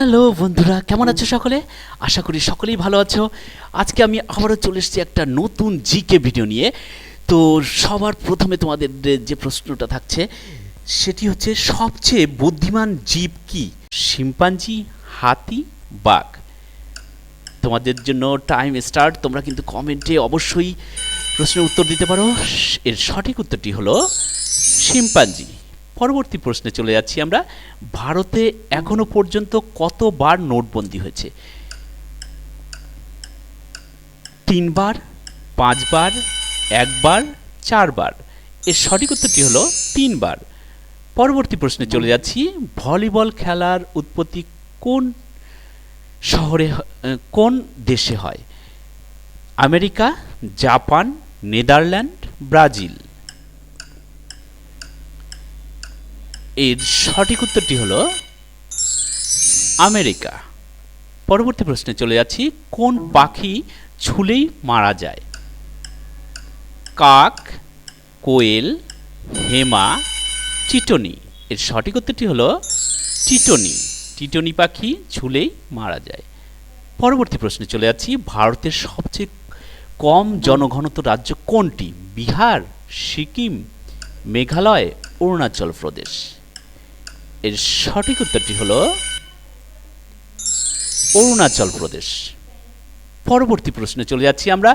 Hello বন্ধুরা, কেমন আছো সকলে? আশা করি সকলেই ভালো আছো। আজকে আমি আবারও চলে এসেছি একটা নতুন জিকে ভিডিও নিয়ে। তো সবার প্রথমে তোমাদের যে প্রশ্নটা থাকছে, সেটি হচ্ছে, সবচেয়ে বুদ্ধিমান জীব কি? শিম্পাঞ্জি, হাতি, বাঘ? তোমাদের জন্য টাইম স্টার্ট তোমরা কিন্তু কমেন্টে অবশ্যই প্রশ্নের উত্তর দিতে পারো। এর সঠিক উত্তরটি হলো, শিম্পাঞ্জি। পরবর্তী প্রশ্নে চলে যাচ্ছি আমরা। ভারতে এখনও পর্যন্ত কতবার নোটবন্দি হয়েছে? তিনবার, পাঁচবার, একবার, চারবার। এর সঠিক উত্তরটি হলো তিনবার। পরবর্তী প্রশ্নে চলে যাচ্ছি, ভলিবল খেলার উৎপত্তি কোন শহরে কোন দেশে হয়? America, Japan, Netherland, Brazil. এর সঠিক উত্তরটি হলো আমেরিকা। পরবর্তী প্রশ্নে চলে যাচ্ছি, কোন পাখি ছুলেই মারা যায়? কাক, কোয়েল, হেমা টিটনি এর সঠিক উত্তরটি হলো টিটনি টিটনি পাখি ছুলেই মারা যায়। পরবর্তী প্রশ্নে চলে যাচ্ছি, ভারতের সবচেয়ে কম জনঘনত্ব রাজ্য কোনটি? বিহার, সিকিম, মেঘালয়, অরুণাচল প্রদেশ। এর সঠিক উত্তরটি হল অরুণাচল প্রদেশ। পরবর্তী প্রশ্নে চলে যাচ্ছি আমরা,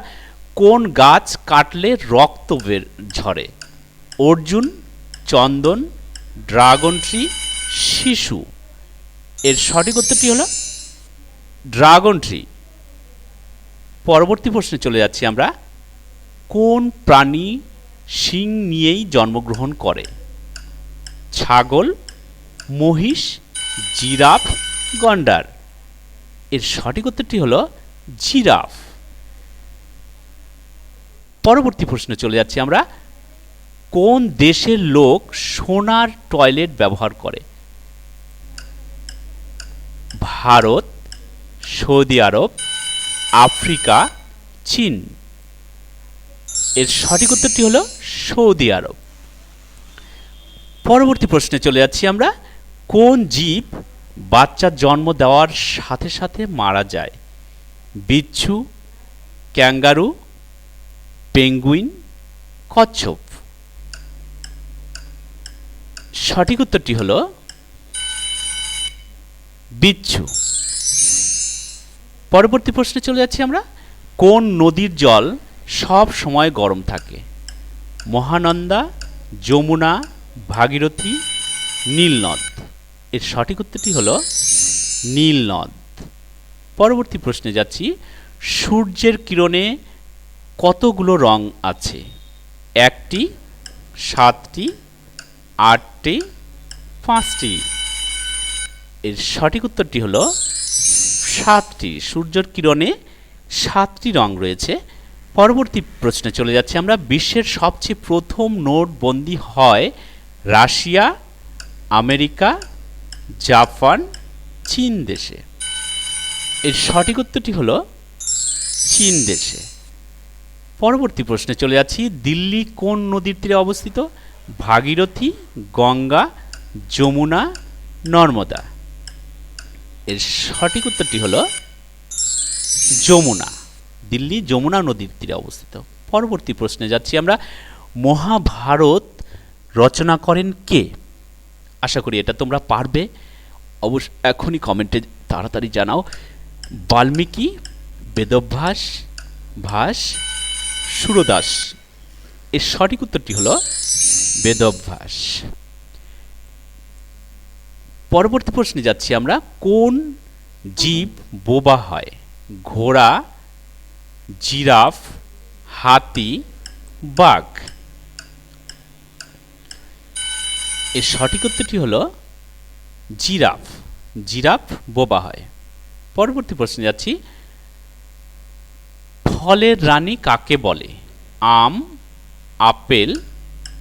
কোন গাছ কাটলে রক্ত বের ঝরে? অর্জুন, চন্দন, ড্রাগন ট্রি, শিশু। এর সঠিক উত্তরটি হলো ড্রাগন ট্রি। পরবর্তী প্রশ্নে চলে যাচ্ছি আমরা, কোন প্রাণী শিং নিয়েই জন্মগ্রহণ করে? ছাগল মহিষ, জিরাফ, গন্ডার। এর সঠিক উত্তরটি হলো জিরাফ। পরবর্তী প্রশ্নে চলে যাচ্ছি আমরা। কোন দেশের লোক সোনার টয়লেট ব্যবহার করে? ভারত, সৌদি আরব, আফ্রিকা, চীন। এর সঠিক উত্তরটি হলো সৌদি আরব। পরবর্তী প্রশ্নে চলে যাচ্ছি আমরা। কোন জীব বাচ্চার জন্ম দেওয়ার সাথে সাথে মারা যায়? বিচ্ছু, ক্যাঙ্গারু, পেঙ্গুইন, কচ্ছপ। সঠিক উত্তরটি হলো বিচ্ছু। পরবর্তী প্রশ্নে চলে যাচ্ছি আমরা। কোন নদীর জল সব সময় গরম থাকে? মহানন্দা, যমুনা, ভাগীরথী, নীলনদ। এর সঠিক উত্তরটি হলো নীলনদ পরবর্তী প্রশ্নে যাচ্ছি, সূর্যের কিরণে কতগুলো রং আছে? একটি, সাতটি, আটটি, পাঁচটি। এর সঠিক উত্তরটি হলো সাতটি। সূর্যের কিরণে সাতটি রং রয়েছে। পরবর্তী প্রশ্নে চলে যাচ্ছি আমরা, বিশ্বের সবচেয়ে প্রথম নোটবন্দি হয় রাশিয়া, আমেরিকা জাপান, চীন দেশে। এর সঠিক উত্তরটি হলো চীন দেশে। পরবর্তী প্রশ্নে চলে যাচ্ছি, দিল্লি কোন নদীর তীরে অবস্থিত? ভাগীরথী, গঙ্গা, যমুনা, নর্মদা। এর সঠিক উত্তরটি হলো যমুনা। দিল্লি যমুনা নদীর তীরে অবস্থিত। পরবর্তী প্রশ্নে যাচ্ছি আমরা, মহাভারত রচনা করেন কে? আশা করি এটা তোমরা পারবে। অবশ্য এখনই কমেন্টে তাড়াতাড়ি জানাও। বাল্মীকি, বেদভ্যাস, ভাস, সুরদাস। এর সঠিক উত্তরটি হলো বেদভ্যাস। পরবর্তী প্রশ্নে যাচ্ছি আমরা, কোন জীব বোবা হয়? ঘোড়া, জিরাফ, হাতি, বাঘ। এর সঠিক উত্তরটি হলো জিরাফ। জিরাফ বোবা হয়। পরবর্তী প্রশ্নে যাচ্ছি। ফলের রানী কাকে বলে? আম, আপেল,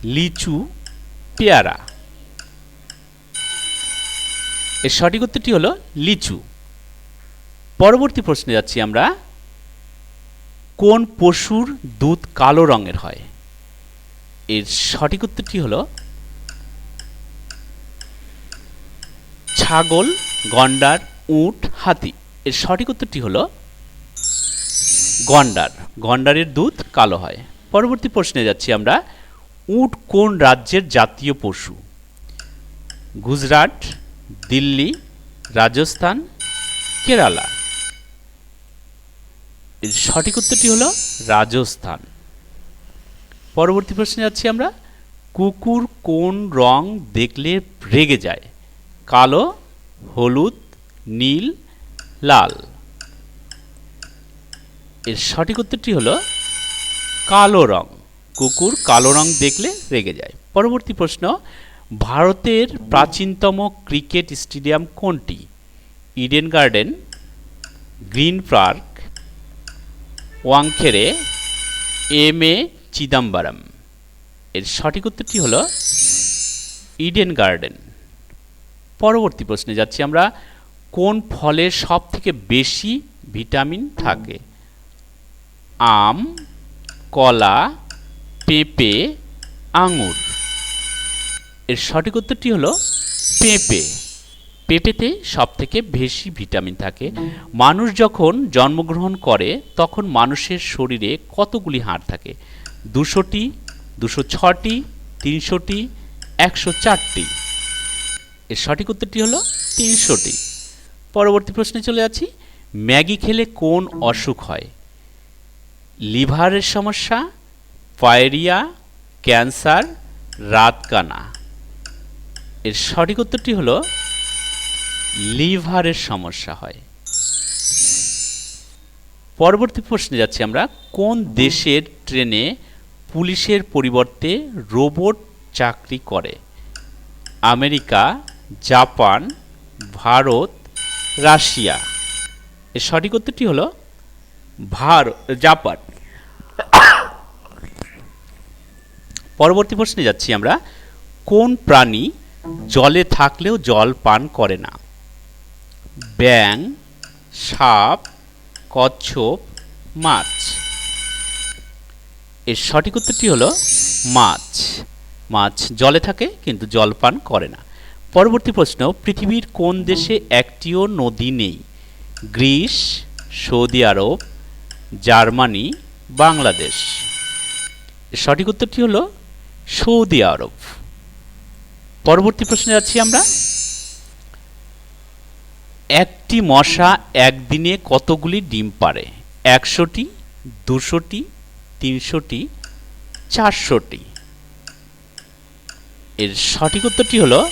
লিচু, পেয়ারা। এর সঠিক উত্তরটি হলো লিচু। পরবর্তী প্রশ্নে যাচ্ছি আমরা। কোন পশুর দুধ কালো রঙের হয়? এর সঠিক উত্তরটি হলো ছাগল, গন্ডার, উট, হাতি। এর সঠিক উত্তরটি হলো গন্ডার। গন্ডারের দুধ কালো হয়। পরবর্তী প্রশ্নে যাচ্ছি আমরা। উট কোন রাজ্যের জাতীয় পশু? গুজরাট, দিল্লি, রাজস্থান, কেরালা। এর সঠিক উত্তরটি হলো রাজস্থান। পরবর্তী প্রশ্নে যাচ্ছি আমরা। কুকুর কোন রং দেখলে রেগে যায়? কালো হলুদ, নীল, লাল। এর সঠিক উত্তরটি হলো কালো রং। কুকুর কালো রং দেখলে রেগে যায়। পরবর্তী প্রশ্ন, ভারতের প্রাচীনতম ক্রিকেট স্টেডিয়াম কোনটি? Eden garden, Green Park, Wankhede, M A Chidambaram. এর সঠিক উত্তরটি হলো ইডেন গার্ডেন। পরবর্তী প্রশ্নে যাচ্ছি আমরা, কোন ফলে সব থেকে বেশি ভিটামিন থাকে? আম, কলা, পেঁপে, আঙুর। এর সঠিক উত্তরটি হলো পেঁপে। পেঁপেতে সব থেকে বেশি ভিটামিন থাকে। মানুষ যখন জন্মগ্রহণ করে, তখন মানুষের শরীরে কতগুলি হাড় থাকে? দুশোটি, দুশো ছটি, তিনশোটি, একশো চারটি। এর সঠিক উত্তরটি হলো তিনশোটি। পরবর্তী প্রশ্নে চলে যাচ্ছি, ম্যাগি খেলে কোন অসুখ হয়? লিভারের সমস্যা পায়রিয়া ক্যান্সার, রাতকানা। এর সঠিক উত্তরটি হলো লিভারের সমস্যা হয়। পরবর্তী প্রশ্নে যাচ্ছি আমরা, কোন দেশের ট্রেনে পুলিশের পরিবর্তে রোবট চাকরি করে? America Japan, Bharat, Russia. এর সঠিক উত্তরটি হলো ভারত জাপান। পরবর্তী প্রশ্নে যাচ্ছি আমরা। কোন প্রাণী জলে থাকলেও জল পান করে না? ব্যাং সাপ, কচ্ছপ, মাছ। এর সঠিক উত্তরটি হলো মাছ। মাছ জলে থাকে, কিন্তু জল পান করে না। পরবর্তী প্রশ্ন, পৃথিবীর কোন দেশে একটিও নদী নেই? Greece, Saudi Arab, Germany, Bangladesh. সঠিক উত্তরটি হলো সৌদি আরব। পরবর্তী প্রশ্নে যাচ্ছি আমরা। একটি মশা একদিনে কতগুলি ডিম পারে একশোটি, দুশোটি, তিনশোটি, চারশোটি। এর সঠিক উত্তরটি হলো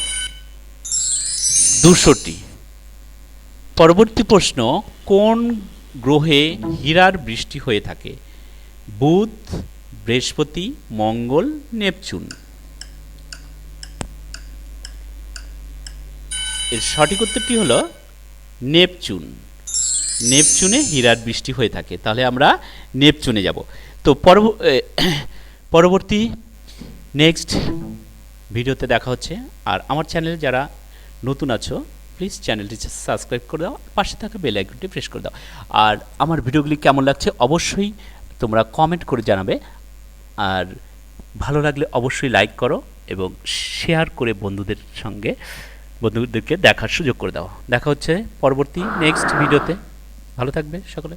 দুশোটি। পরবর্তী প্রশ্ন, কোন গ্রহে হীরার বৃষ্টি হয়ে থাকে? বুধ, বৃহস্পতি, মঙ্গল, নেপচুন। এর সঠিক উত্তরটি হলো নেপচুন। নেপচুনে হীরার বৃষ্টি হয়ে থাকে। তাহলে আমরা নেপচুনে যাব। তো পরব- পরবর্তী, নেক্সট ভিডিওতে দেখা হচ্ছে। আর আমার চ্যানেলে যারা নতুন আছো প্লিজ চ্যানেলটি সাবস্ক্রাইব করে দাও, পাশে থাকা বেল আইকনটি প্রেস করে দাও। আর আমার ভিডিওগুলি কেমন লাগছে অবশ্যই তোমরা কমেন্ট করে জানাবে। আর ভালো লাগলে অবশ্যই লাইক করো এবং শেয়ার করে বন্ধুদের সঙ্গে, বন্ধুদেরকে দেখার সুযোগ করে দাও। দেখা হচ্ছে পরবর্তী নেক্সট ভিডিওতে ভালো থাকবে সকলে।